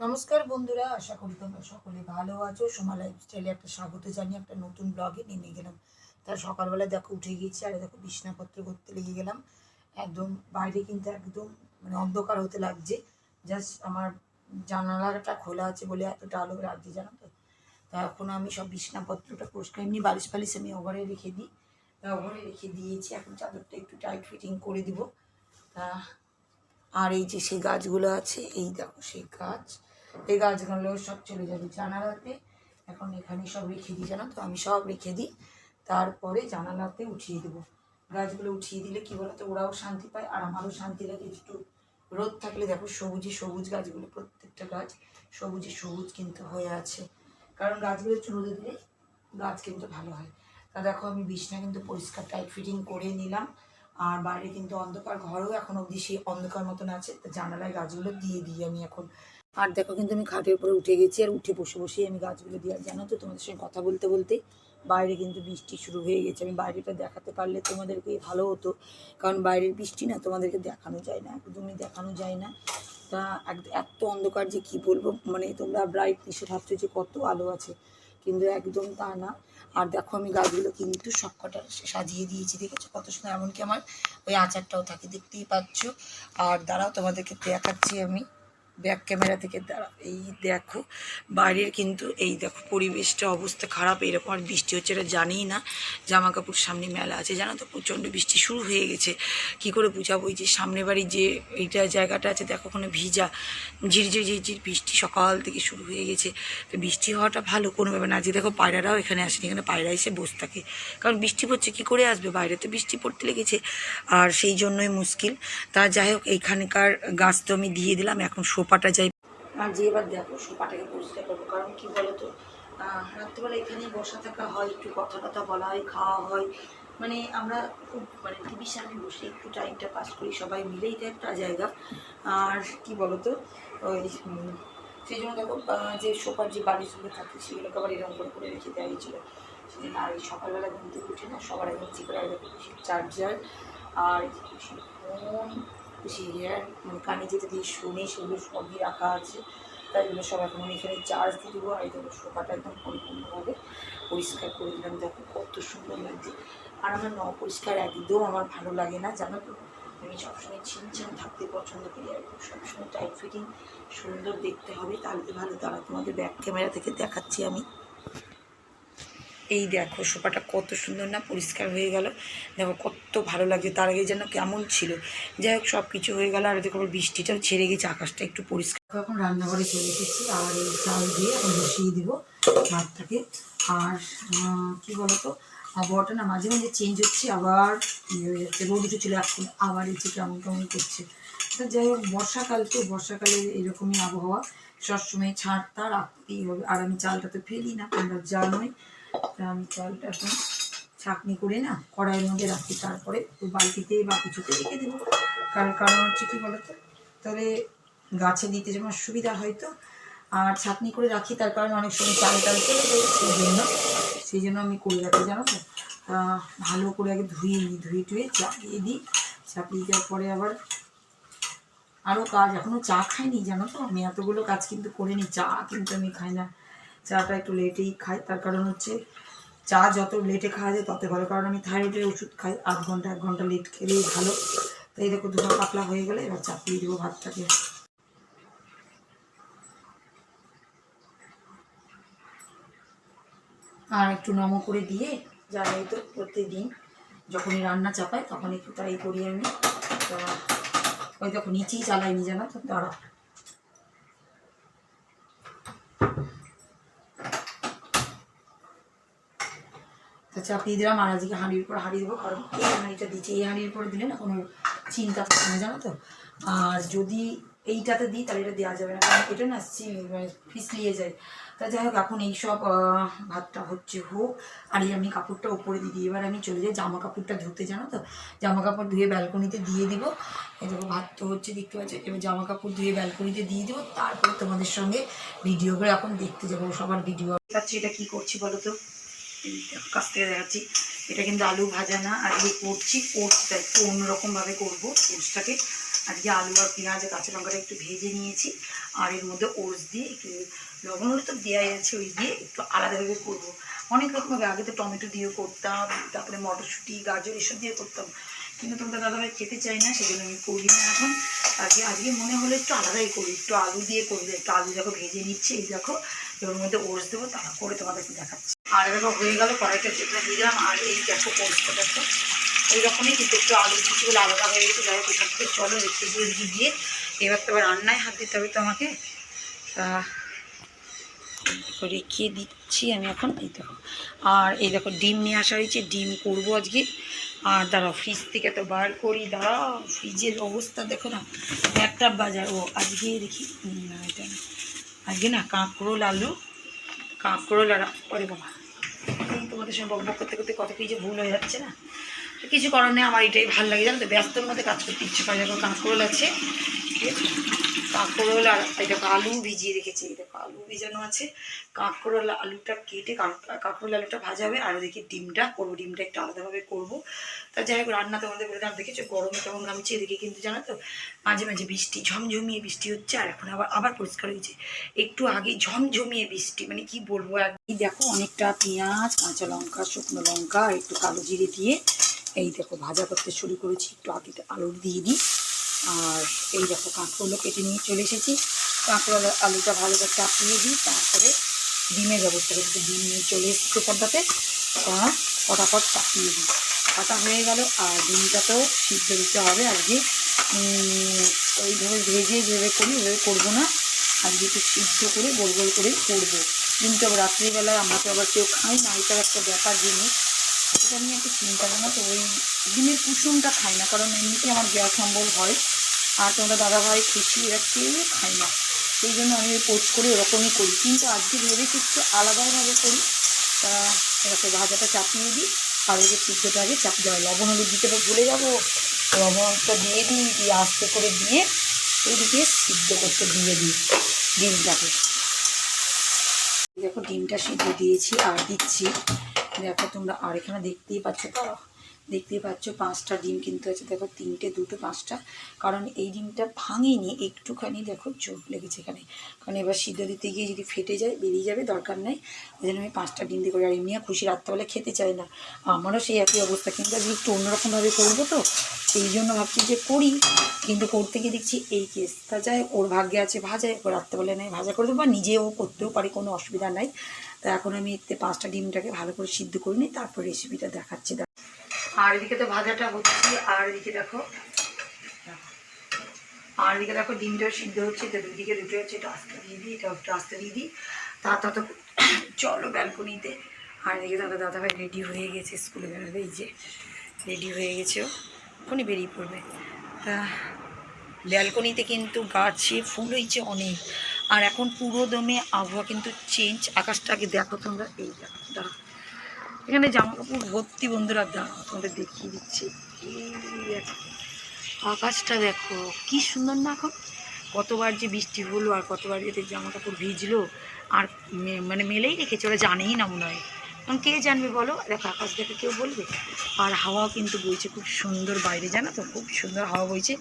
নমস্কার বন্ধুরা, আশা করি তোমরা সকলে ভালো আছো। সোমা লাইফস্টাইলে একটা স্বাগত জানিয়ে একটা নতুন ব্লগে নেমে গেলাম। তার সকালবেলা দেখো উঠে গিয়েছি, আর দেখো বিছনাপত্র করতে লেগে গেলাম। একদম বাইরে কিন্তু একদম মানে অন্ধকার হতে লাগছে। জাস্ট আমার জানালাটা খোলা আছে বলে এতটা আলো লাগছে, জানো তো? তা এখন আমি সব বিছনাপত্রটা পরিষ্কার, এমনি বালিশ ফালিশ আমি ওভারে রেখে দিই। তা ওভারে রেখে দিয়েছি, এখন চাদরটা একটু টাইট ফিটিং করে দিব। তা আর এই যে সেই গাছগুলো আছে, এই দেখো সেই গাছ। এই গাছগুলো সব চলে যাবে। জানালাতে এখন এখানে সব রেখে দিই, জানো তো? আমি সব রেখে দিই। তারপরে জানালাতে উঠিয়ে দেবো। গাছগুলো উঠিয়ে দিলে কি বলতো? ওরাও শান্তি পায় আর আমারও শান্তি লাগে। একটু রোদ থাকলে দেখো সবুজে সবুজ গাছগুলো, প্রত্যেকটা গাছ সবুজে সবুজ কিন্তু হয়ে আছে। কারণ গাছগুলো একটু রোদে দিলে গাছ কিন্তু ভালো হয়। তা দেখো আমি বিছনা কিন্তু পরিষ্কার টাইট ফিটিং করে নিলাম। আর বাইরে কিন্তু অন্ধকার, ঘরেও এখন অবধি সেই অন্ধকার মতন আছে। তা জানালায় গাছগুলো দিয়ে দিই আমি এখন। আর দেখো কিন্তু আমি খাটের উপরে উঠে গেছি আর উঠে বসে বসেই আমি গাছগুলো দিয়ে, আর জানো তো তোমাদের সঙ্গে কথা বলতে বলতে বাইরে কিন্তু বৃষ্টি শুরু হয়ে গেছে। আমি বাইরেটা দেখাতে পারলে তোমাদেরকে ভালো হতো, কারণ বাইরের বৃষ্টি না তোমাদেরকে দেখানো যায় না, একদমই দেখানো যায় না। তা এত অন্ধকার যে কি বলব মানে তোমরা ব্রাইট নিশে ভাবছ যে কত আলো আছে, কিন্তু একদম তা না। আর দেখো আমি গাছগুলো কিন্তু সবকটা সাজিয়ে দিয়েছি, দেখেছ কত সুন্দর, এমনকি আমার ওই আচারটাও থাকে, দেখতেই পাচ্ছ। আর দাঁড়াও তোমাদেরকে দেখাচ্ছি আমি। ব্যাক ক্যামেরা থেকে দাঁড়া এই দেখো, বাইরের কিন্তু এই দেখো পরিবেশটা অবস্থা খারাপ এরকম আর বৃষ্টি হচ্ছে এটা জানিই না। জামা কাপড় সামনে মেলা আছে, জানো তো প্রচণ্ড বৃষ্টি শুরু হয়ে গেছে। কি করে বুঝাবো যে সামনে বাড়ির যে এইটা জায়গাটা আছে, দেখো ওখানে ভিজা, ঝিরঝির ঝিরঝির বৃষ্টি সকাল থেকে শুরু হয়ে গেছে। তো বৃষ্টি হওয়াটা ভালো কোনো ব্যাপার না। যে দেখো পায়রারাও এখানে আসেনি, এখানে পায়রা এসে বসে থাকে। কারণ বৃষ্টি পড়ছে, কি করে আসবে? বাইরে তো বৃষ্টি পড়তে লেগেছে, আর সেই জন্যই মুশকিল। তা যাই হোক, এইখানকার গাছ তো আমি দিয়ে দিলাম, এখন সোপাটা যাই। আর যে এবার দেখো, সোপাটাকে পরিষ্কার করব। কারণ কি বলতো রাত্রিবেলা এখানে বসা থাকা হয়, একটু কথা টথা বলা হয়, খাওয়া হয়। মানে আমরা খুব মানে টিভির সামনে বসে একটু টাইমটা পাস করি, সবাই মিলেই তো একটা জায়গা। আর কি বলতো, ওই সেই জন্য দেখো যে সোফার যে বালিশগুলো থাকে, সেগুলোকে আবার এরকম করে করে রেখে দেওয়া হয়েছিল সেদিন আর এই সকালবেলা ঘুম থেকে উঠে না, সবার আগে হচ্ছে করে দেখো চার্জার আর ফোন হেয়ার মানে কানে যেটা দিয়ে শুনে সেগুলো সবই রাখা আছে। তাই জন্য সব এখন এখানে চার্জ দিয়ে দেবো। আর দেখো সোফাটা একদম পরিপূর্ণভাবে পরিষ্কার করে দিলাম। দেখো কত সুন্দর লাগছে। আর আমার ন পরিষ্কার একদম আমার ভালো লাগে না, জানো তো? আমি সবসময় ছিনছান থাকতে পছন্দ করি আর সবসময় টাইট ফিটিং সুন্দর দেখতে হবে। তাহলে ভালো। তারা তোমাদের ব্যাক ক্যামেরা থেকে দেখাচ্ছি আমি। এই দেখো, সোফাটা কত সুন্দর না পরিষ্কার হয়ে গেল। দেখো, কত ভালো লাগছে, তার আগে যেন কেমন ছিল। যাই হোক সব কিছু হয়ে গেল, আর দেখো বৃষ্টিটাও ছেড়ে গেছে, আকাশটা একটু পরিষ্কার। এখন রান্নাঘরে চলে এসেছি আর এই চাল দিয়ে এখন বসিয়ে দিব ভাতটাকে। আর কি বলতো আবহাওয়াটা না মাঝে মাঝে চেঞ্জ হচ্ছে, আবার ইয়ে রোদ উঠেছিল এখন, আবার যে কেমন কেমন করছে। যাই হোক, বর্ষাকাল তো বর্ষাকালে এরকমই আবহাওয়া। সবসময় ছাড়তা রাখতেই হবে? আর আমি চালটা তো ফেলি না তোমরা জানোই এখন ছাঁকনি করে না, কড়াইয়ের মধ্যে রাখি, তারপরে বালতিতে বা কিছুতে রেখে দেবো। কারণ কারণ হচ্ছে কি বলতো? তাহলে গাছে দিতে যেমন সুবিধা হয় তো আর ছাঁকনি করে রাখি, তার কারণে অনেক সময় চাল টাল চলে যায় সেই জন্য সেই জন্য আমি করে রাখি, জানো তো? ভালো করে আগে ধুয়ে নিই, ধুয়ে টুয়ে চাপিয়ে দিই চাপিয়ে দেওয়ার পরে আবার আরও কাজ এখনও চা খাইনি, জানো তো? আমি এতগুলো কাজ কিন্তু করে নিই চা কিন্তু আমি খাই না। চাটা একটু লেটেই খাই, তার কারণ হচ্ছে চা যত লেটে খাওয়া যায় তত ভালো, কারণ আমি থাইরয়েডের ওষুধ খাই, আধ ঘণ্টা, এক ঘণ্টা লেট খেলেই ভালো। তাই দেখো দুটো পাতলা হয়ে গেলে এবার চাপিয়ে দেবো ভাতটাকে। আর একটু নম করে দিয়ে যা জানাই তো প্রত্যেকদিন যখনই রান্না চাপাই তখন একটু তাই করি আমি। তা ওই দেখো নিচেই চালাইনি জানো তো দাঁড়া চাপিয়ে দিলাম আর আজকে হাঁড়ির উপর হাঁড়ি দেবো, কারণ এই হাঁড়িটা দিচ্ছে? এই হাঁড়ির উপরে দিলে না কোনো চিন্তা থাকে জানো তো? আর যদি এইটাতে দিই, তাহলে এটা দেওয়া যাবে না, কারণ এটা না মানে ফিসলিয়ে যায়। তা যাই হোক, এখন এইসব ভাতটা হচ্ছে হোক, আর এই আমি কাপড়টা উপরে দিয়ে দিই। এবার আমি চলে যাই জামা কাপড়টা ধুতে, জানো তো? জামা কাপড় ধুয়ে ব্যালকনিতে দিয়ে দিব। এই দেখো, ভাত তো হচ্ছে দেখতে পাচ্ছি, এবার জামা কাপড় ধুয়ে ব্যালকনিতে দিয়ে দেবো। তারপর তোমাদের সঙ্গে ভিডিও করে এখন দেখতে যাব, সবার ভিডিও পাচ্ছি এটা কি করছি বলো তো? কাছ থেকে দেখাচ্ছি এটা কিন্তু আলু ভাজা না এই করছি। কোর্সটা একটু অন্যরকমভাবে করব কোর্সটাকে আজকে আলু আর পেঁয়াজ, কাঁচা লঙ্কাটা একটু ভেজে নিয়েছি। আর এর মধ্যে ওটস দিয়ে একটু লবণ তো দেওয়াই আছে, ওই দিয়ে একটু আলাদাভাবে করব। অনেক রকমভাবে আগে তো টমেটো দিয়েও করতাম, তারপরে মটরশুঁটি, গাজর, এসব দিয়ে করতাম। কিন্তু তোমাদের দাদাভাই খেতে চাই না সেই জন্য আমি করি না এখন। আজকে আজকে মনে হলো একটু আলাদাই করি, একটু আলু দিয়ে করবে। একটু আলু দেখো ভেজে নিচ্ছে, এই দেখো। ওর মধ্যে ওটস দেবো তারা করে তোমাদেরকে দেখাচ্ছি। আর দেখো, হয়ে গেল কড়াইটা যেটা দিলাম, আর এই দেখো ওটসটা দেখো। এইরকমই কিন্তু একটু আলু দিচ্ছি বলে আলাদা হয়ে গেছে, যাই হোক এখান থেকে চলো, একটু দিয়ে দিয়ে এবার তো আবার রান্নায় হাত দিতে হবে তো আমাকে। তা রেখে দিচ্ছি আমি এখন? এই দেখো। আর এই দেখো, ডিম নিয়ে আসা হয়েছে, ডিম করব আজকে। আর দাঁড়াও ফ্রিজ থেকে তো বার করি, দাঁড়াও ফ্রিজের অবস্থা দেখো না, একটা বাজার, ও, আজকে দেখি না, এটা না, আজকে না, কাঁকরোল আলু, কাঁকরোল আর পরে বাবা তোমাদের সঙ্গে বক বক করতে করতে কত কি যে ভুল হয়ে যাচ্ছে না, কিছু নেই, আমার এটাই ভালো লাগে, জানো তো, ব্যস্তর মধ্যে কাজ করতে ইচ্ছে করে, দেখো কাঁকরোল আছে, ঠিক আছে? কাঁকরোল আর দেখো আলু ভিজিয়ে রেখেছি, এই দেখো আলু ভিজানো আছে। কাঁকরোল আলুটা কেটে কাঁক- কাঁকরোল আলুটা ভাজা হবে, আর ওদিকে ডিমটা করব, ডিমটা একটু আলাদাভাবে করব। তা যাই হোক, রান্না তোমাদের বলে দাম দেখেছ গরমে কেমন ঘামছে এদিকে কিন্তু জানো তো? মাঝে মাঝে বৃষ্টি, ঝমঝমিয়ে বৃষ্টি হচ্ছে, আর এখন আবার আবার পরিষ্কার হয়েছে। একটু আগে ঝমঝমিয়ে বৃষ্টি মানে কি বলব এই দেখো অনেকটা পেঁয়াজ, কাঁচা লঙ্কা, শুকনো লঙ্কা একটু কালো জিরে দিয়ে এই দেখো ভাজা করতে শুরু করেছি, একটু আগে আলু দিয়ে দিই। আর এই দেখো কাঁকড়গুলো কেটে নিয়ে চলে এসেছি। কাঁকড় আলুটা ভালো করে চাপিয়ে দিই, তারপরে ডিমের ব্যবস্থা করতে ডিম নিয়ে চলে এসেছে পর্দাতে তা ফটাফট চাপিয়ে দিই। কাটা হয়ে গেল, আর ডিমটাতেও সিদ্ধ দিতে হবে আজকে। ওইভাবে ভেজে যেভাবে করি ওইভাবে করব না। আজকে একটু সিদ্ধ করে গোল গোল করে করব। কিন্তু আবার রাত্রিবেলায় আমরা তো আবার কেউ খাই না, এটার একটা ব্যাপার জিনিস। এটা নিয়ে একটু চিন্তা করো তো ওই ডিমের কুসুমটা খাই না, কারণ এমনিতে আমার গ্যাস অম্বল হয়। আর তোমরা দাদাভাই খুশি এরা কেউ খাই না। সেই জন্য আমি পোস্ট করে ওরকমই করি। কিন্তু আজকে ভেবেছি একটু আলাদাভাবে করি। তা এরকম ভাজাটা চাপিয়ে দিই। আর ওই যে সিদ্ধটা আগে চাপ দেওয়া লবণ হলুদ দিতে ভুলে যাব। লবণটা দিয়ে দিই, দিয়ে আস্তে করে দিয়ে ওইদিকে সিদ্ধ করতে দিয়ে দিই ডিমটাকে। দেখো ডিমটা সিদ্ধ দিয়েছি আর দিচ্ছি। দেখো তোমরা আর এখানে দেখতেই পাচ্ছ। তো দেখতেই পাচ্ছ, পাঁচটা ডিম কিন্তু আছে। দেখো, তিনটে, দুটো, পাঁচটা। কারণ এই ডিমটা ভাঙিনি, একটুখানি দেখো চোখ লেগেছে এখানে। কারণ এবার সিদ্ধ দিতে গিয়ে যদি ফেটে যায়, বেরিয়ে যাবে, দরকার নেই। ওই জন্য আমি পাঁচটা ডিম দিয়ে করি। আর এমনি আর খুশি, রাত্রেবেলা খেতে চাই না। আমারও সেই একই অবস্থা। কিন্তু আজকে একটু অন্যরকমভাবে করব তো, সেই জন্য ভাবছি যে করি। কিন্তু করতে গিয়ে দেখছি এই কেস। তা যাই ওর ভাগ্যে আছে ভাজা ও রাত্রেবেলা নেই ভাজা করে দেবো। বা নিজেও করতেও পারি, কোনো অসুবিধা নাই। তা এখন আমি এতে পাঁচটা ডিমটাকে ভালো করে সিদ্ধ করে নিই, তারপর রেসিপিটা দেখাচ্ছি। দেখো। আর এদিকে তো ভাজাটা হচ্ছে, আর এদিকে দেখো। আর এদিকে দেখো ডিমটাও সিদ্ধ হচ্ছে তো দুদিকে দুটো হচ্ছে, এটা আস্তে দিয়ে দিই, এটা একটু আস্তে দিয়ে দিই। তা তত চলো ব্যালকনিতে। আর এদিকে দাদা দাদাভাই রেডি হয়ে গেছে স্কুলে বেরোবে, এই যে রেডি হয়ে গেছে ও। এখনই বেরিয়ে পড়বে। তা ব্যালকনিতে কিন্তু গাছে ফুল হয়েছে অনেক। আর এখন পুরো দমে আবহাওয়া কিন্তু চেঞ্জ আকাশটা আগে দেখো তোমরা, এই দেখো, দাঁড়াও। এখানে জামা কাপড় ভর্তি বন্ধুরা, দাঁড়াও, তোমাদের দেখিয়ে দিচ্ছি। আকাশটা দেখো, কি সুন্দর না এখন? কতবার যে বৃষ্টি হলো আর কতবার যে জামা কাপড় ভিজলো, আর মানে মেলেই রেখেছে, ওরা জানেই না মনে হয়। কারণ কে জানবে বলো? দেখো, আকাশ দেখে কেউ বলবে। আর হাওয়া কিন্তু বইছে খুব সুন্দর বাইরে, জানো তো? খুব সুন্দর হাওয়া বইছে।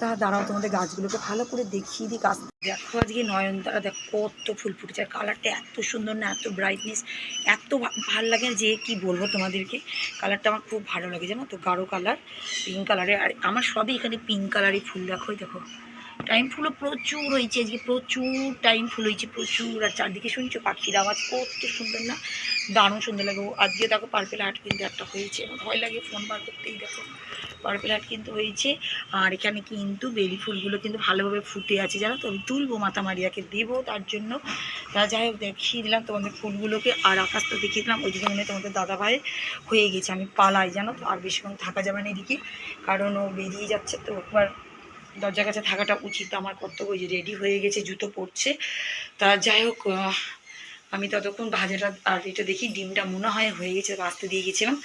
তা দাঁড়াও, তোমাদের গাছগুলোকে ভালো করে দেখিয়ে দিই। গাছ দেখো আজকে নয়নতারা, দেখো কত ফুল ফুটেছে। আর কালারটা এত সুন্দর না, এত ব্রাইটনেস এত ভালো লাগে যে কি বলব তোমাদেরকে। কালারটা আমার খুব ভালো লাগে, জানো তো? গাঢ় কালার পিঙ্ক কালারের আর আমার সবই এখানে পিঙ্ক কালারই ফুল, দেখো দেখো। টাইম ফুলও প্রচুর হয়েছে আজকে, প্রচুর টাইম ফুল হয়েছে, প্রচুর। আর চারদিকে শুনছো পাখির আওয়াজ, কত সুন্দর না? দারুণ সুন্দর লাগে। আজকে দেখো পার্পেল হাট কিন্তু একটা হয়েছে। ভয় লাগে ফোন বার করতেই, দেখো। পার্পেল হাট কিন্তু হয়েছে। আর এখানে কিন্তু বেলি ফুলগুলো কিন্তু ভালোভাবে ফুটে আছে, জানো তো? আমি তুলবো মাতা মারিয়াকে, দেবো তার জন্য। তা যাই হোক, দেখিয়ে দিলাম তোমাদের ফুলগুলোকে। আর আকাশ তো দেখিয়ে দিলাম, ওইদিকে মনে হয় তোমাদের দাদা ভাই হয়ে গেছে। আমি পালাই, জানো তো? আর বেশিক্ষণ থাকা যাবে না এদিকে, কারণ ও বেরিয়ে যাচ্ছে। তো একবার দরজার কাছে থাকাটা উচিত। আমার কর্তব্য যে রেডি হয়ে গেছে, জুতো পরছে। তা যাই হোক আমি ততক্ষণ ভাজাটা আর এটা দেখি ডিমটা মনে হয় হয়ে গেছে আসতে দিয়ে গেছিলাম।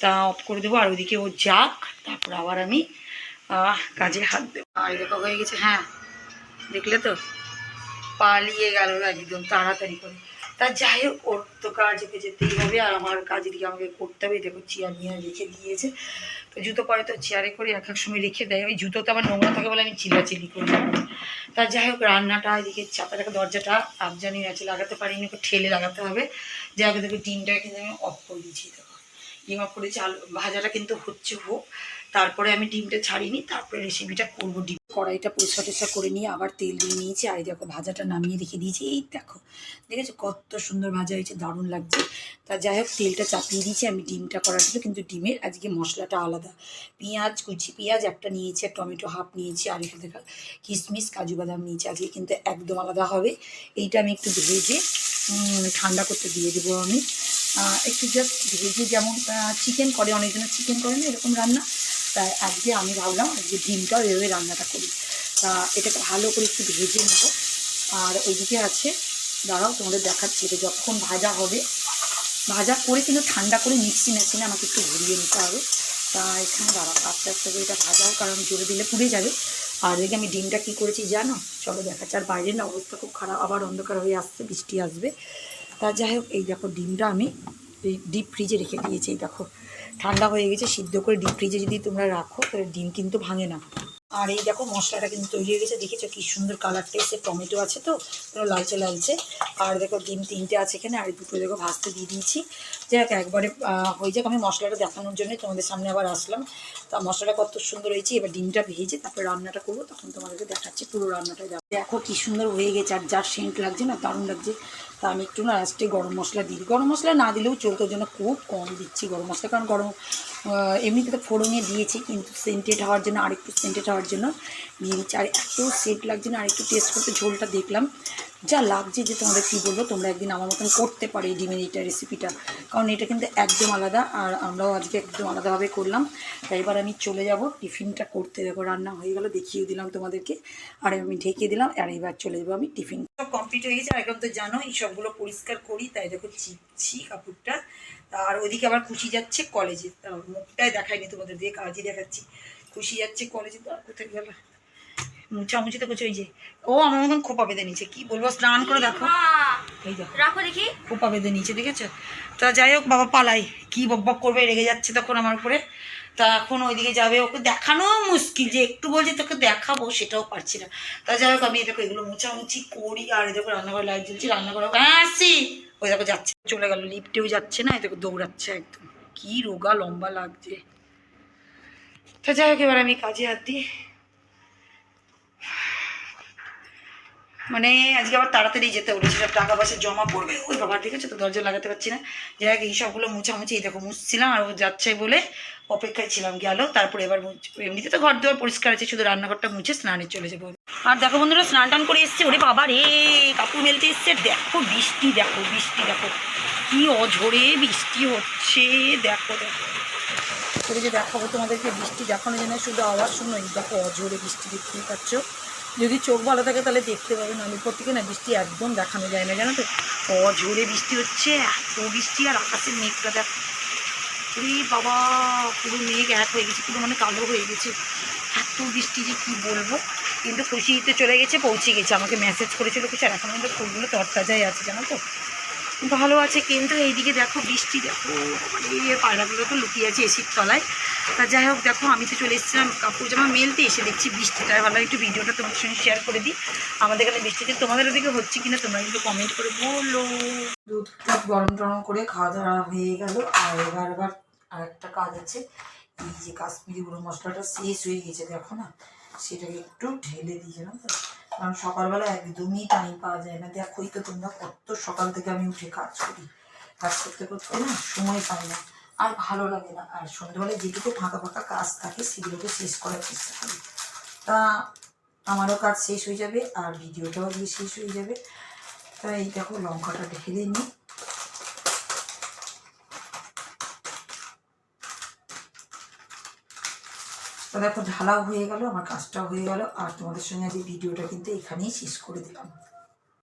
তা অফ করে দেবো, আর ওইদিকে ও যাক, তারপর আবার আমি কাজে হাত দেবো। আর দেখো হয়ে গেছে হ্যাঁ দেখলে তো? পালিয়ে গেল একদম, তাড়াতাড়ি করে। তা যাই হোক, ওর তো কাজে যেতেই হবে, আর আমার কাজ এদিকে আমাকে করতে হবে। দেখো, চেয়ার নিয়ে রেখে দিয়েছে। তো জুতো পরে তো চেয়ারে করে এক এক সময় রেখে দেয়। ওই জুতো তো আমার নোংরা থাকে বলে আমি চিলাচিলি করি। তা যাই হোক, রান্নাটা এদিকে চাপা থাকা দরজাটা আবজানি আছে লাগাতে পারিনি, ওকে ঠেলে লাগাতে হবে। যাই হোক দেখো ডিমটা কিন্তু আমি অফ করে দিয়েছি, দেখো। ডিম অফ করেছি, আলু ভাজাটা কিন্তু হচ্ছে হোক। তারপরে আমি ডিমটা ছাড়িনি, তারপরে রেসিপিটা করব, ডিম কড়াইটা পরিষ্কার টরিষ্কার করে নিয়ে আবার তেল দিয়ে নিয়েছি, আর দেখো ভাজাটা নামিয়ে রেখে দিয়েছি, এই দেখো, দেখেছ কত সুন্দর ভাজা হয়েছে, দারুণ লাগছে। তা যাই হোক, তেলটা চাপিয়ে দিয়েছি, আমি ডিমটা করার জন্য, কিন্তু ডিমের আজকে মশলাটা আলাদা। পেঁয়াজ, কুচি পেঁয়াজ একটা নিয়েছি, আর টমেটো হাফ নিয়েছি, আর এখানে দেখা কিশমিশ, কাজু বাদাম নিয়েছি, আজকে কিন্তু একদম আলাদা হবে। এইটা আমি একটু ভেজে ঠান্ডা করতে দিয়ে দেবো আমি। একটু জাস্ট ভেজে যেমন চিকেন করে অনেকজনের চিকেন করে না, এরকম রান্না। তাই আজকে আমি ভাবলাম আজকে ডিমটাও এভাবে রান্নাটা করি। তা এটাকে ভালো করে একটু ভেজে নেব। আর ওইদিকে আছে, দাঁড়াও তোমাদের দেখাচ্ছি, এটা যখন ভাজা হবে, ভাজা করে কিন্তু ঠান্ডা করে মিক্সি মেশিনে আমাকে একটু ঘুরিয়ে নিতে হবে। তা এখানে দাঁড়াও, আস্তে আস্তে করে এটা ভাজাও কারণ জোরে দিলে পুড়ে যাবে। আর এদিকে আমি ডিমটা কী করেছি জানো? চলো দেখাচ্ছি, আর বাইরের না, অবস্থা খুব খারাপ, আবার অন্ধকার হয়ে আসছে, বৃষ্টি আসবে। তা যাই হোক, এই দেখো ডিমটা আমি ডিপ ফ্রিজে রেখে দিয়েছি দেখো। ঠান্ডা হয়ে গেছে, সিদ্ধ করে ডিপ ফ্রিজে যদি তোমরা রাখো, তাহলে ডিম কিন্তু ভাঙে না। আর এই দেখো, মশলাটা কিন্তু তৈরি হয়ে গেছে, দেখেছ কি সুন্দর কালারটা এসে টমেটো আছে তো, পুরো লালচে লালচে। আর দেখো, ডিম তিনটে আছে এখানে, আর দুটো দেখো ভাজতে দিয়ে দিয়েছি। যাই হোক একবারে হয়ে যাক, আমি মশলাটা দেখানোর জন্য তোমাদের সামনে আবার আসলাম। তা মশলাটা কত সুন্দর হয়েছে, এবার ডিমটা ভেজে তারপরে রান্নাটা করব, তখন তোমাদেরকে দেখাচ্ছি পুরো রান্নাটা। দেখো। কি সুন্দর হয়ে গেছে, আর যার সেন্ট লাগছে না, দারুণ লাগছে। তা আমি একটু না লাস্টে গরম মশলা দিই। গরম মশলা না দিলেও চলতো জন্য খুব কম দিচ্ছি গরম মশলা, কারণ গরম এমনিতে তো ফোড়নে দিয়েছি, কিন্তু সেন্টেড হওয়ার জন্য, আরেকটু সেন্টেড হওয়ার জন্য দিয়ে আর এত সেন্ট লাগছে না, আরেকটু টেস্ট করতে, ঝোলটা দেখলাম। যা লাগছে যে তোমাদের কী বলব, তোমরা একদিন আমার মতন করতে পারো এই ডিমের এইটা রেসিপিটা কারণ এটা কিন্তু একদম আলাদা, আর আমরাও আজকে একদম আলাদাভাবে করলাম। তাই এবার আমি চলে যাব, টিফিনটা করতে দেখো, রান্না হয়ে গেল, দেখিয়ে দিলাম তোমাদেরকে। আর আমি ঢেকে দিলাম, আর এবার চলে যাব আমি টিফিন। সব কমপ্লিট হয়ে গেছে, আর এখন তো জানো, এই সবগুলো পরিষ্কার করি, তাই দেখো চিপছি কাপড়টা। আর ওইদিকে আবার খুশি যাচ্ছে কলেজে মুখটাই দেখায়নি তোমাদের দিয়ে, কাজই দেখাচ্ছি। খুশি যাচ্ছে কলেজে তো আর কোথায় গেল? মুছামুছি তো করছে ওই যে। ও আমার মতন খোপা বেঁধে নিচ্ছে কি বলব স্নান করে দেখো। এই দেখো। রাখো দেখি। খোপা বেঁধে নিচে দেখেছ? তা যাই হোক বাবা পালাই। কি বক বক করবে রেগে যাচ্ছে তখন আমার উপরে। তা এখন ওইদিকে যাবে ওকে দেখানো মুশকিল যে একটু বলছে তোকে দেখাবো সেটাও পারছি না। তা যাই হোক আমি দেখো এগুলো মোছামুছি করি আর দেখো রান্নাঘরে লাইট জ্বলছি রান্নাঘরে হ্যাঁ আসছি। ওই দেখো যাচ্ছে চলে গেল লিফটেও যাচ্ছে না দেখো দৌড়াচ্ছে একদম। কি রোগা লম্বা লাগছে। তা যাই হোক এবার আমি কাজে হাত দিই। মানে আজকে আবার তাড়াতাড়ি যেতে বলেছিলাম টাকা পয়সা জমা পড়বে। ওই বাবা, ঠিক আছে? তো দরজা লাগাতে পারছি না। যাই হোক, এই সবগুলো মুছামুছি, এই দেখো, মুছছিলাম আর ও যাচ্ছে বলে অপেক্ষায় ছিলাম, গেল। তারপরে এবার এমনিতে তো ঘর দুয়ার পরিষ্কার আছে, শুধু রান্নাঘরটা মুছে স্নানে চলে যাব। আর দেখো বন্ধুরা, স্নান টান করে এসছে, ওরে বাবা রে! কাপড় মেলতে এসছে, দেখো বৃষ্টি দেখো বৃষ্টি, দেখো কি অঝোরে বৃষ্টি হচ্ছে, দেখো দেখো। যে দেখাবো তোমাদেরকে বৃষ্টি দেখানো যেন শুধু আওয়াজ শুনো দেখো অঝোরে বৃষ্টি দেখতেই পাচ্ছ। যদি চোখ ভালো থাকে তাহলে দেখতে পাবেন। আমি থেকে না বৃষ্টি একদম দেখানো যায় না, জানো তো? অঝোরে বৃষ্টি হচ্ছে, এত বৃষ্টি আর আকাশের মেঘটা দেখ। ওরে বাবা, পুরো মেঘ এক হয়ে গেছে, পুরো মানে কালো হয়ে গেছে। এত বৃষ্টি যে কী বলব? কিন্তু খুশিতে চলে গেছে, পৌঁছে গেছে। আমাকে মেসেজ করেছিল কিছু আর এখন আমাদের ফুলগুলো তরতাজাই আছে, জানো তো? ভালো আছে কিন্তু এইদিকে দেখো বৃষ্টি, দেখো এই পায়রাগুলো তো লুকিয়ে আছে এসির তলায়। তা যাই হোক, দেখো আমি তো চলে এসেছিলাম কাপড় জামা মেলতে, এসে দেখছি বৃষ্টিটা। ভালো, একটু ভিডিওটা তোমার সঙ্গে শেয়ার করে দিই। আমাদের এখানে বৃষ্টিতে তোমাদের ওদিকে হচ্ছে কিনা, তোমরা কিন্তু কমেন্ট করে বলো। দুধ টুধ গরম টরম করে খাওয়া দাওয়া হয়ে গেল। আর এবার এবার আরেকটা কাজ আছে। এই যে কাশ্মীরি গুঁড়ো মশলাটা শেষ হয়ে গেছে, দেখো না? সেটাকে একটু ঢেলে তো? কারণ সকালবেলা একদমই টাইম পাওয়া যায় না। দেখোই তো তোমরা কত সকাল থেকে আমি উঠে কাজ করি। কাজ করতে করতে না সময় পাই না। আর ভালো লাগে না। আর সন্ধ্যেবেলায় যেটুকু ফাঁকা ফাঁকা কাজ থাকে, সেগুলোকে শেষ করার চেষ্টা করি। তা আমারও কাজ শেষ হয়ে যাবে, আর ভিডিওটাও শেষ হয়ে যাবে। তা দেখো, লঙ্কাটা ঢেলে নিই। দেখো ঢালাও হয়ে গেল, আমার কাজটাও হয়ে গেল, আর তোমাদের সঙ্গে আজকে ভিডিওটা কিন্তু এখানেই শেষ করে দিলাম।